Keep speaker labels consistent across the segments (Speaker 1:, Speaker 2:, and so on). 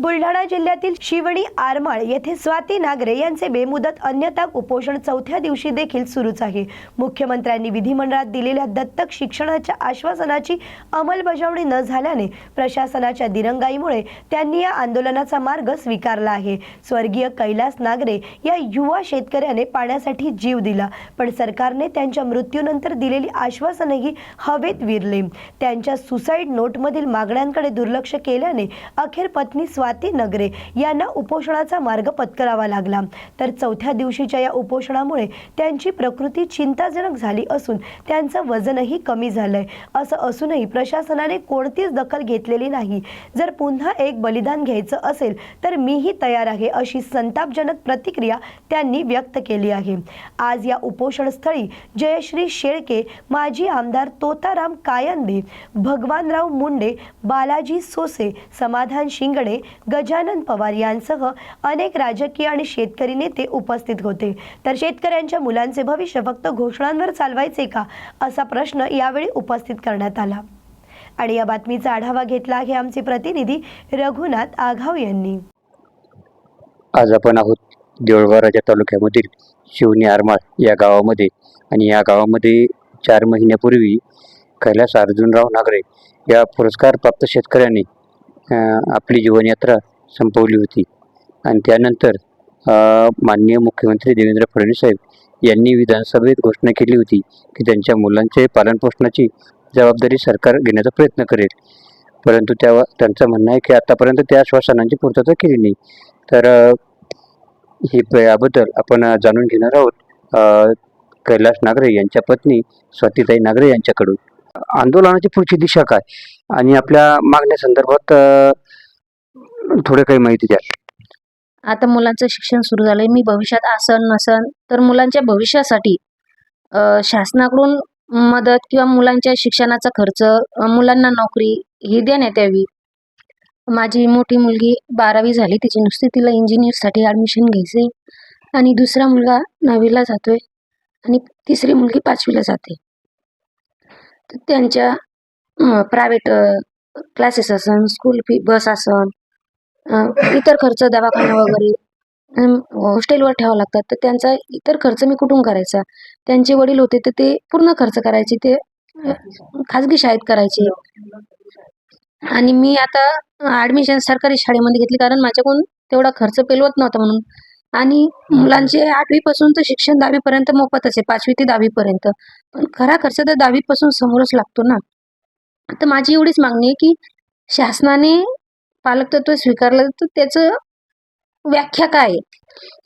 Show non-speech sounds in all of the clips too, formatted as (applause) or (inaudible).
Speaker 1: बुलढाणा जिल्ह्यातील शिवणी आरमाळ येथे स्वाती नागरे यांचे बेमुदत अन्यथा उपोषण चौथ्या दिवशी देखील सुरूच आहे. मुख्यमंत्र्यांनी विधिमंडळात दिलेल्या दत्तक शिक्षणाच्या आश्वासनाची अंमलबजावणी न झाल्याने प्रशासनाच्या दिरंगाईमुळे त्यांनी या आंदोलनाचा मार्ग स्वीकारला आहे. स्वर्गीय कैलास नागरे या युवा शेतकऱ्याने पाण्यासाठी जीव दिला पण सरकारने त्यांच्या मृत्यूनंतर दिलेली आश्वासनही हवेत विरले. त्यांच्या सुसाईड नोटमधील मागण्यांकडे दुर्लक्ष केल्याने अखेर पत्नी स्वाती नगरे. यांना उपोषणाचा मार्ग पत्करावा लागला. तर चौथ्या दिवशीच्या या उपोषणामुळे त्यांची प्रकृती चिंताजनक झाली असून त्यांचं वजनही कमी झालंय. असं असूनही प्रशासनाने कोणतीच दखल घेतलेली नाही. जर पुन्हा एक बलिदान घ्यायचं असेल तर मीही तयार आहे अशी संतापजनक प्रतिक्रिया त्यांनी व्यक्त केली आहे. आज या उपोषणस्थळी जयश्री शेळके माजी आमदार तोताराम कायंदे भगवानराव मुंडे बालाजी सोसे समाधान शिंगडे गजानन पवार यांसह अनेक राजकीय आणि शेतकरी नेते उपस्थित होते. तर शेतकऱ्यांच्या मुलांचे भविष्य फक्त घोषणांवर चालवायचे का? असा प्रश्न यावेळी उपस्थित करण्यात आला. आणि या बातमीचा आढावा घेतला आहे आमचे प्रतिनिधी रघुनाथ आघाव यांनी.
Speaker 2: आज आपण आहोत देऊळवाराच्या तालुक्यामधील शिवनी आरमाळ या गावामध्ये. आणि या गावामध्ये चार महिन्यापूर्वी कैलास अर्जुनराव नागरे या पुरस्कारप्राप्त शेतकऱ्यांनी आपली जीवनयात्रा संपवली होती. आणि त्यानंतर माननीय मुख्यमंत्री देवेंद्र फडणवीस साहेब यांनी विधानसभेत घोषणा केली होती की त्यांच्या मुलांचे पालनपोषणाची जबाबदारी सरकार घेण्याचा प्रयत्न करेल. परंतु त्या त्यांचं म्हणणं आहे की आतापर्यंत त्या आश्वासनांची पूर्तता केली नाही. तर हे याबद्दल आपण जाणून घेणार आहोत. कैलास नागरे यांच्या पत्नी स्वातीताई नागरे यांच्याकडून. आंदोलनाची पुढची दिशा काय? आणि आपल्या मागण्यासंदर्भात अ, थोडे काही माहिती द्या
Speaker 3: आता मुलांचं शिक्षण सुरू झालंय. मी भविष्यात आसन नसन तर मुलांच्या भविष्यासाठी शासनाकडून मदत किंवा मुलांच्या शिक्षणाचा खर्च मुलांना नोकरी ही देण्यात यावी. माझी मोठी मुलगी बारावी झाली. तिची नुसती तिला इंजिनियरसाठी ॲडमिशन घ्यायचे आणि दुसरा मुलगा नववीला जातोय. आणि तिसरी मुलगी पाचवीला जाते. तर त्यांच्या प्रायव्हेट क्लासेस असन स्कूल फी बस असन इतर खर्च दवाखाना वगैरे हॉस्टेलवर ठेवावं लागतात. तर त्यांचा इतर खर्च मी कुठून करायचा? त्यांचे वडील होते तर ते पूर्ण खर्च करायचे ते खाजगी शाळेत करायचे. आणि मी आता ॲडमिशन सरकारी शाळेमध्ये घेतली कारण माझ्याकडून तेवढा खर्च पेलवत नव्हता म्हणून. आणि मुलांचे आठवीपासून तर शिक्षण दहावीपर्यंत मोफतच आहे पाचवी ते दहावीपर्यंत. पण खरा खर्च तर दहावीपासून समोरच लागतो ना. तर माझी एवढीच मागणी आहे की शासनाने पालकतत्व स्वीकारलं तर त्याचं व्याख्या काय आहे?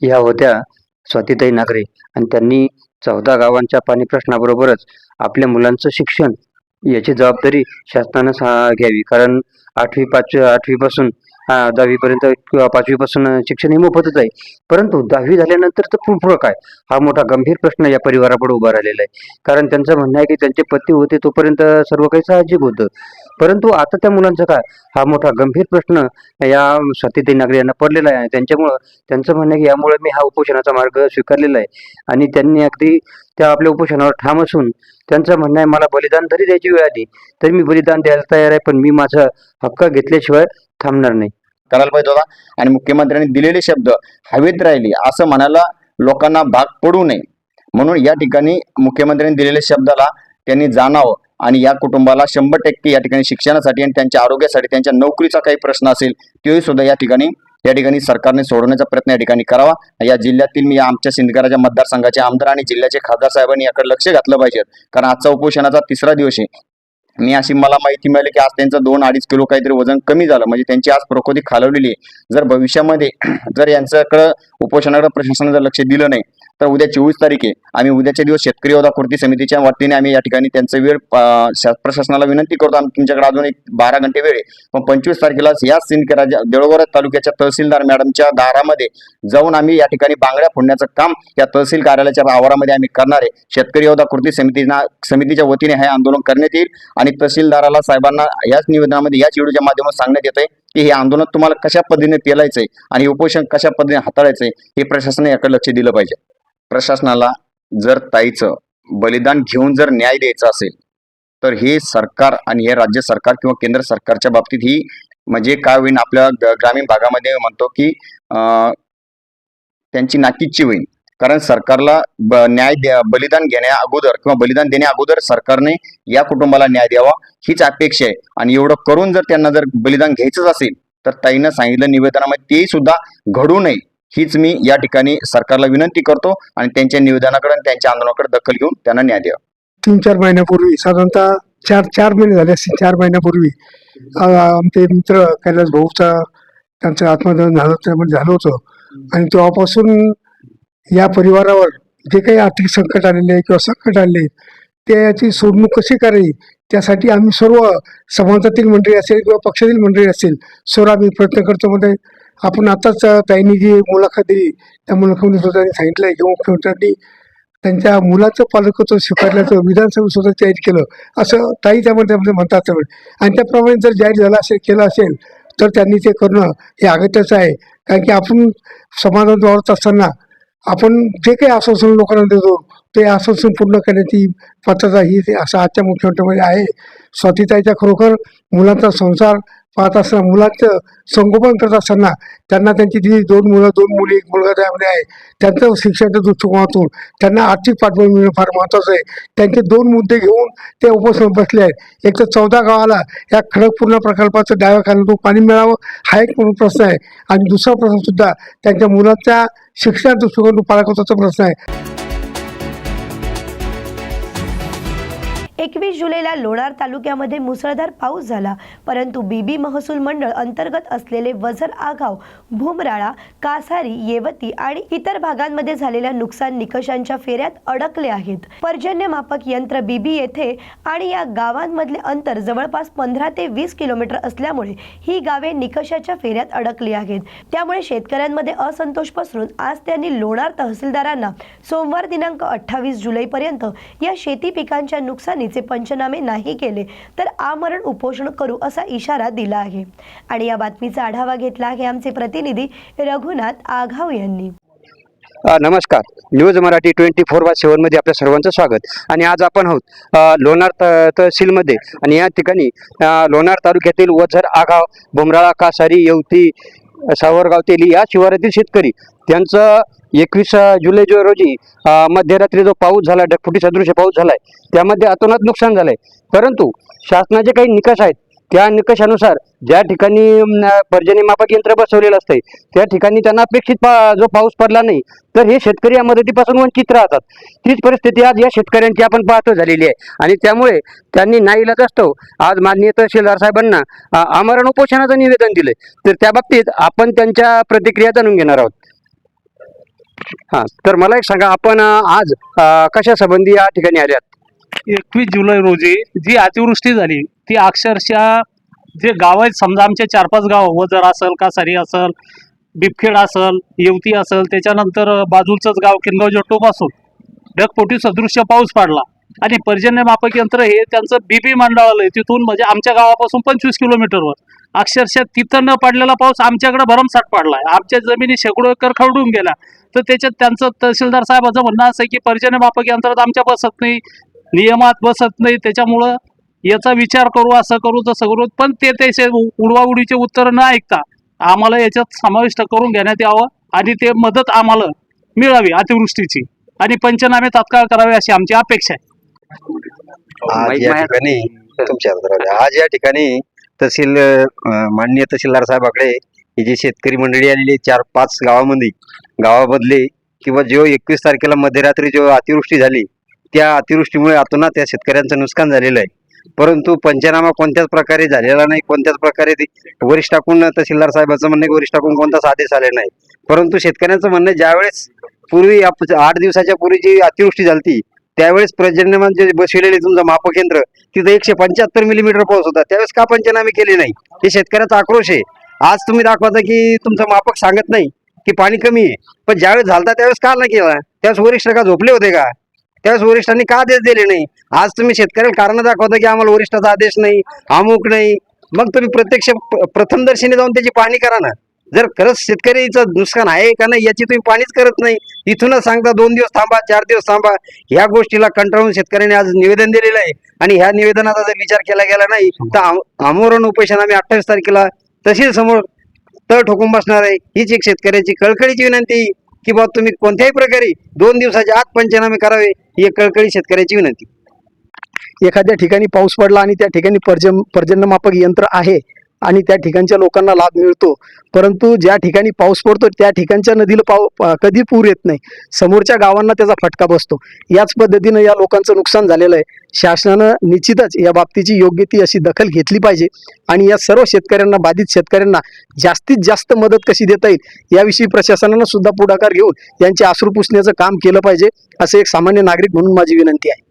Speaker 2: या होत्या स्वातीताई नागरे आणि त्यांनी चौदा गावांच्या पाणी प्रश्नाबरोबरच आपल्या मुलांचं शिक्षण याची जबाबदारी शासनानं सा घ्यावी कारण आठवी पाच आठवीपासून दहावीपर्यंत किंवा पाचवीपासून शिक्षण हे मोफतच आहे. परंतु दहावी झाल्यानंतर तर पुढं काय? हा मोठा गंभीर प्रश्न या परिवारापुढे उभा राहिलेला आहे. कारण त्यांचं म्हणणं आहे की त्यांचे पती होते तोपर्यंत सर्व काही साहजिक होतं. परंतु आता त्या मुलांचं काय? हा मोठा गंभीर प्रश्न या स्वातीताई नागरे यांना पडलेला आहे. आणि त्यांच्यामुळं त्यांचं म्हणणं आहे की यामुळे मी हा उपोषणाचा मार्ग स्वीकारलेला आहे. आणि त्यांनी अगदी त्या आपल्या उपोषणावर ठाम असून त्यांचं म्हणणं आहे मला बलिदान जरी द्यायची वेळ आली तरी मी बलिदान द्यायला तयार आहे पण मी माझा हक्क घेतल्याशिवाय थांबणार नाही.
Speaker 4: करायला पाहिजे होता. आणि मुख्यमंत्र्यांनी दिलेले शब्द हवेत राहिले असं म्हणायला लोकांना भाग पडू नये. म्हणून या ठिकाणी मुख्यमंत्र्यांनी दिलेल्या शब्दाला त्यांनी जाणावं आणि या कुटुंबाला शंभर टक्के या ठिकाणी शिक्षणासाठी आणि त्यांच्या आरोग्यासाठी त्यांच्या नोकरीचा काही प्रश्न असेल तोही सुद्धा या ठिकाणी या ठिकाणी सरकारने सोडवण्याचा प्रयत्न या ठिकाणी करावा. या जिल्ह्यातील मी आमच्या सिंदगराच्या मतदारसंघाचे आमदार आणि जिल्ह्याचे खासदार साहेबांनी याकडे लक्ष घातलं पाहिजे. कारण आजचा उपोषणाचा तिसरा दिवस आहे. मी अशी मला माहिती मिळाली की आज त्यांचं दोन अडीच किलो काहीतरी वजन कमी झालं. म्हणजे त्यांची आज प्रकृती खालवलेली आहे. जर भविष्यामध्ये (clears throat) जर यांच्याकडं उपोषणाकडे प्रशासनाचं लक्ष दिलं नाही तर उद्या चोवीस तारीख आहे. आम्ही उद्याच्या दिवस शेतकरी होता कृती समितीच्या वतीने आम्ही या ठिकाणी त्यांचा वेळ प्रशासनाला विनंती करतो. आम्ही तुमच्याकडे अजून एक बारा घंटे वेळ आहे. पण पंचवीस तारखेला याच सिंदखेड देळगोरा तालुक्याच्या तहसीलदार मॅडमच्या दारामध्ये जाऊन आम्ही या ठिकाणी बांगड्या फोडण्याचं काम या तहसील कार्यालयाच्या आवारामध्ये आम्ही करणार आहे. शेतकरी योद्धा कृती समितीना समितीच्या वतीने हे आंदोलन करण्यात येईल. आणि तहसीलदाराला साहेबांना याच निवेदनामध्ये याच व्हिडिओच्या माध्यमातून सांगण्यात येत आहे की हे आंदोलन तुम्हाला कशा पद्धतीने पेलायचंय आणि उपोषण कशा पद्धतीने हाताळायचंय हे प्रशासनाने याकडे लक्ष दिलं पाहिजे. प्रशासनाला जर ताईचं बलिदान घेऊन जर न्याय द्यायचा असेल तर हे सरकार आणि हे राज्य सरकार किंवा केंद्र सरकारच्या बाबतीत ही म्हणजे काय होईल आपल्या ग- ग्रामीण भागामध्ये म्हणतो की त्यांची नाकीची होईल कारण सरकारला ब- न्याय बलिदान घेण्या अगोदर किंवा बलिदान देण्या अगोदर सरकारने या कुटुंबाला न्याय द्यावा हीच अपेक्षा आहे. आणि एवढं करून जर त्यांना जर बलिदान घ्यायचंच असेल तर ताईनं सांगितलं निवेदनामध्ये तेही सुद्धा घडू नये. हीच मी या ठिकाणी सरकारला विनंती करतो आणि त्यांच्या निवेदनाकडे आणि त्यांच्या आंदोलनाकडे दखल घेऊन त्यांना न्याय द्यावा.
Speaker 5: तीन चार महिन्यापूर्वी साधारणतः चार चार महिने झाले असतील चार महिन्यापूर्वी आमचे मित्र कैलास भाऊचा त्यांचं आत्मदहन झालं त्यामध्ये झालं होतं. आणि तेव्हापासून या परिवारावर जे काही आर्थिक संकट आलेले आहे किंवा संकट आलेले आहे, त्याची सोडणूक कशी करावी? त्यासाठी आम्ही सर्व समाजातील मंडळी असेल किंवा पक्षातील मंडळी असेल सर्व आम्ही प्रयत्न करतो. मध्ये आपण आताच ताईंनी जी मुलाखत दिली त्या मुलाखतीमध्ये सुद्धा सांगितलं आहे की मुख्यमंत्र्यांनी त्यांच्या मुलाचं पालकत्व स्वीकारल्याचं विधानसभेत सुद्धा जाहीर केलं. असं ताई त्यामध्ये त्यामध्ये म्हणतात आणि त्याप्रमाणे जर जाहीर झालं असेल केलं असेल तर त्यांनी ते करणं हे अगत्याचं आहे. कारण की आपण समाजात वावरत असताना आपण जे काही आश्वासन लोकांना देतो ते आश्वासन पूर्ण करण्याची पात्रता ही ते असं आजच्या मुख्यमंत्र्यामध्ये आहे. स्वातीताईच्या खरोखर मुलांचा संसार पाहत असताना मुलांचं संगोपन करत असताना त्यांना त्यांची जी दोन मुलं दोन मुली एक मुलगा त्यामध्ये आहे त्यांचं शिक्षणाच्या दृष्टिकोनातून त्यांना आर्थिक पाठबळ मिळणं फार महत्त्वाचं आहे. त्यांचे दोन मुद्दे घेऊन ते उपसम बसले आहेत. एक तर चौदा गावाला या खडकपूर्ण प्रकल्पाचं डाव्या खाण्यातून पाणी मिळावं हा एक म्हणून प्रश्न आहे. आणि दुसरा प्रश्नसुद्धा त्यांच्या मुलाच्या शिक्षणाच्या दृष्टिकोनातून पालकत्वाचा प्रश्न आहे.
Speaker 1: एकवीस जुलैला लोणार तालुक्यामध्ये मुसळधार पाऊस झाला. परंतु बीबी महसूल मंडळ अंतर्गत असलेले वझर आगाव भुमराळा कासारी येवती आणि इतर भागांमध्ये झालेल्या नुकसान निकषांच्या फेऱ्यात अडकले आहेत. पर्जन्यमापक यंत्र बीबी येथे आणि या गावांमधले अंतर जवळपास पंधरा ते वीस किलोमीटर असल्यामुळे ही गावे निकषाच्या फेऱ्यात अडकली आहेत. त्यामुळे शेतकऱ्यांमध्ये असंतोष पसरून आज त्यांनी लोणार तहसीलदारांना सोमवार दिनांक अठ्ठावीस जुलैपर्यंत या शेती पिकांच्या नुकसानीत नुकसानीचे पंचनामे नाही केले तर आमरण उपोषण करू असा इशारा दिला आहे. आणि या बातमीचा आढावा घेतला आहे आमचे प्रतिनिधी रघुनाथ आघाव यांनी.
Speaker 2: नमस्कार. News Marathi twenty four by सेवनमध्ये आपल्या सर्वांचं स्वागत. आणि आज आपण आहोत लोणार त तहसीलमध्ये. आणि या ठिकाणी लोणार तालुक्यातील वझर आगाव भुमराळा कासारी येवती सावरगाव तेली या शिवारातील शेतकरी त्यांचं एकवीस जुलै जो रोजी मध्यरात्री जो पाऊस झाला ढगफुटी सदृश पाऊस झालाय त्यामध्ये अतोनात नुकसान झालंय. परंतु शासनाचे काही निकष आहेत. त्या निकषानुसार ज्या ठिकाणी अम, मापक यंत्र बसवलेलं असतंय त्या ठिकाणी त्यांना अपेक्षित पा जो पाऊस पडला नाही तर हे शेतकरी या मदतीपासून वंचित राहतात. तीच परिस्थिती आज या शेतकऱ्यांची आपण पाहतो झालेली आहे. आणि त्यामुळे त्यांनी नाईलाज असतो. आज माननीय तहसीलदार साहेबांना आमरण उपोषणाचं निवेदन दिलंय. तर त्या बाबतीत आपण त्यांच्या प्रतिक्रिया जाणून घेणार आहोत. हा तर मला एक सांगा आपण आज कशा संबंधी या ठिकाणी आल्यात?
Speaker 6: एकवीस जुलै रोजी जी अतिवृष्टी झाली ती अक्षरशः जे गाव आहेत समजा आमचे चार पाच गाव वजर असल कासारी असल बिबखेड असल येवती असल त्याच्यानंतर बाजूचंच गाव किनगाव जट्टोप असून ढगपोटी सदृश्य पाऊस पडला. आणि पर्जन्य मापक यंत्र हे त्यांचं बीबी मंडळाला तिथून म्हणजे आमच्या गावापासून पंचवीस किलोमीटरवर. अक्षरशः तिथं न पडलेला पाऊस आमच्याकडे भरमसाठ पडलाय. आमच्या जमिनी शेकडो एकर खरडून गेला तर त्याच्यात त्यांचं तहसीलदार साहेबाचं म्हणणं असं की पर्जन्य मापक यंत्रात आमच्या बसत नाही नियमात बसत नाही त्याच्यामुळं याचा विचार करू असं करू तसं करू पण ते त्याचे उडवाउडीचे उत्तर न ऐकता आम्हाला याच्यात समाविष्ट करून घेण्यात यावं आणि ते मदत आम्हाला मिळावी अतिवृष्टीची. आणि पंचनामे तात्काळ करावे अशी आमची अपेक्षा आहे.
Speaker 7: आज या ठिकाणी तुमच्या. आज या ठिकाणी तहसील माननीय तहसीलदार साहेबाकडे ही जी शेतकरी मंडळी आलेली चार पाच गावामध्ये गावामधले किंवा जो एकवीस तारखेला मध्यरात्री जो अतिवृष्टी झाली त्या अतिवृष्टीमुळे अतोनात त्या शेतकऱ्यांचं नुकसान झालेलं आहे. परंतु पंचनामा कोणत्याच प्रकारे झालेला नाही कोणत्याच प्रकारे वरिष्ठ टाकून तहसीलदार साहेबांचं म्हणणं वरिष्ठ टाकून कोणताच आदेश आले नाही. परंतु शेतकऱ्यांचं म्हणणं ज्यावेळेस पूर्वी आठ दिवसाच्या पूर्वी जी अतिवृष्टी झाली त्यावेळेस पर्जन्यमान जे बसविलेले तुमचं मापकेंद्र तिथं एकशे पंच्याहत्तर मिलीमीटर पाऊस होता. त्यावेळेस का पंचनामे केले नाही? हे शेतकऱ्याचा आक्रोश आहे. आज तुम्ही दाखवता की तुमचं मापक सांगत नाही की पाणी कमी आहे. पण ज्यावेळेस झालता त्यावेळेस का नाही केला? त्यावेळेस वरिष्ठ का झोपले होते का? त्यावेळेस वरिष्ठांनी का आदेश दिले नाही? आज तुम्ही शेतकऱ्याला कारण दाखवता की आम्हाला वरिष्ठाचा आदेश नाही अमुक नाही. मग तुम्ही प्रत्यक्ष प्रथमदर्शीने प्रथमदर्शनी जाऊन त्याची पाहणी करा ना. जर खरंच शेतकरीचं नुकसान आहे का नाही याची तुम्ही पाणीच करत नाही.
Speaker 8: इथूनच सांगता दोन दिवस थांबा चार दिवस थांबा. ह्या गोष्टीला कंटाळून शेतकऱ्यांनी आज निवेदन दिलेलं आहे. आणि ह्या निवेदनाचा जर विचार केला गेला नाही तर आमोरण उपोषण आम्ही अठ्ठावीस तारखेला तशीच समोर तळ ठोकून बसणार आहे. हीच एक शेतकऱ्याची कळकळीची विनंती की बाबा तुम्ही कोणत्याही प्रकारे दोन दिवसाच्या आत पंचनामे करावे ही एक कळकळी शेतकऱ्याची विनंती.
Speaker 7: एखाद्या ठिकाणी पाऊस पडला आणि त्या ठिकाणी पर्जन पर्जन्यमापक यंत्र आहे आणि त्या ठिकाणच्या लोकांना लाभ मिळतो. परंतु ज्या ठिकाणी पाऊस पडतो त्या ठिकाणच्या नदीला पाव कधी पूर येत नाही. समोरच्या गावांना त्याचा फटका बसतो. याच पद्धतीनं या लोकांचं नुकसान झालेलं आहे. शासनानं निश्चितच या बाबतीची योग्य ती अशी दखल घेतली पाहिजे. आणि या सर्व शेतकऱ्यांना बाधित शेतकऱ्यांना जास्तीत जास्त मदत कशी देता येईल याविषयी प्रशासनानं सुद्धा पुढाकार घेऊन यांचे अश्रू पुसण्याचं काम केलं पाहिजे असे एक सामान्य नागरिक म्हणून माझी विनंती आहे.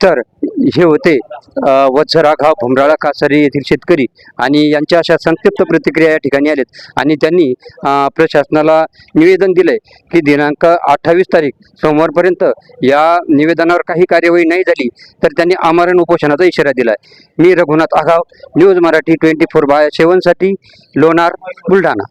Speaker 2: तर हे होते अ, वत्सरा भुमराळा कासारी येथील शेतकरी आणि यांच्या अशा संक्षिप्त प्रतिक्रिया या ठिकाणी आल्यात आणि त्यांनी प्रशासनाला निवेदन दिलंय की दिनांक अठ्ठावीस तारीख सोमवारपर्यंत या निवेदनावर काही कार्यवाही नाही झाली तर त्यांनी आमरण उपोषणाचा इशारा दिलाय. मी Raghunath Aghav news Marathi twenty four by सेवनसाठी Lonar Buldhana.